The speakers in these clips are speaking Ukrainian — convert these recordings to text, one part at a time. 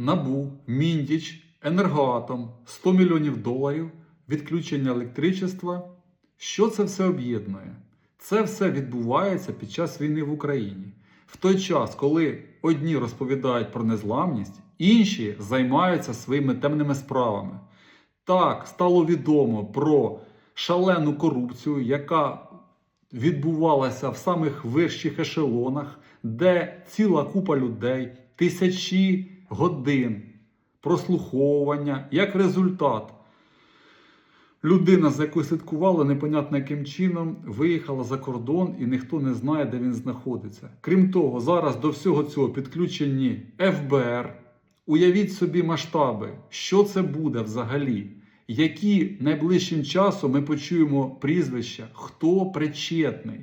Набу, Міндіч, Енергоатом, 100 мільйонів доларів, відключення електричества. Що це все об'єднує? Це все відбувається під час війни в Україні. В той час, коли одні розповідають про незламність, інші займаються своїми темними справами. Так, стало відомо про шалену корупцію, яка відбувалася в самих вищих ешелонах, де ціла купа людей, тисячі годин прослуховування, як результат. Людина, за якою слідкували, непонятно яким чином, виїхала за кордон і ніхто не знає, де він знаходиться. Крім того, зараз до всього цього підключені ФБР. Уявіть собі масштаби, що це буде взагалі, які найближчим часом ми почуємо прізвища, хто причетний.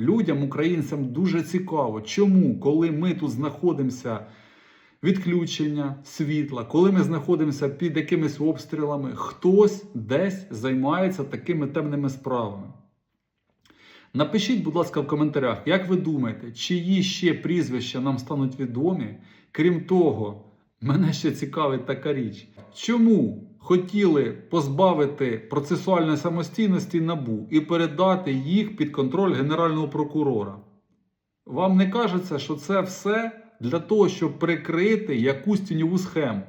Людям, українцям дуже цікаво, чому, коли ми тут знаходимося відключення світла, коли ми знаходимося під якимись обстрілами, хтось десь займається такими темними справами. Напишіть, будь ласка, в коментарях, як ви думаєте, чиї ще прізвища нам стануть відомі? Крім того, мене ще цікавить така річ. Чому хотіли позбавити процесуальної самостійності набу і передати їх під контроль Генерального прокурора? Вам не кажеться, що це все для того, щоб прикрити якусь тіньову схему?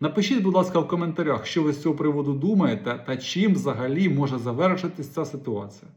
Напишіть, будь ласка, в коментарях, що ви з цього приводу думаєте та чим взагалі може завершитись ця ситуація.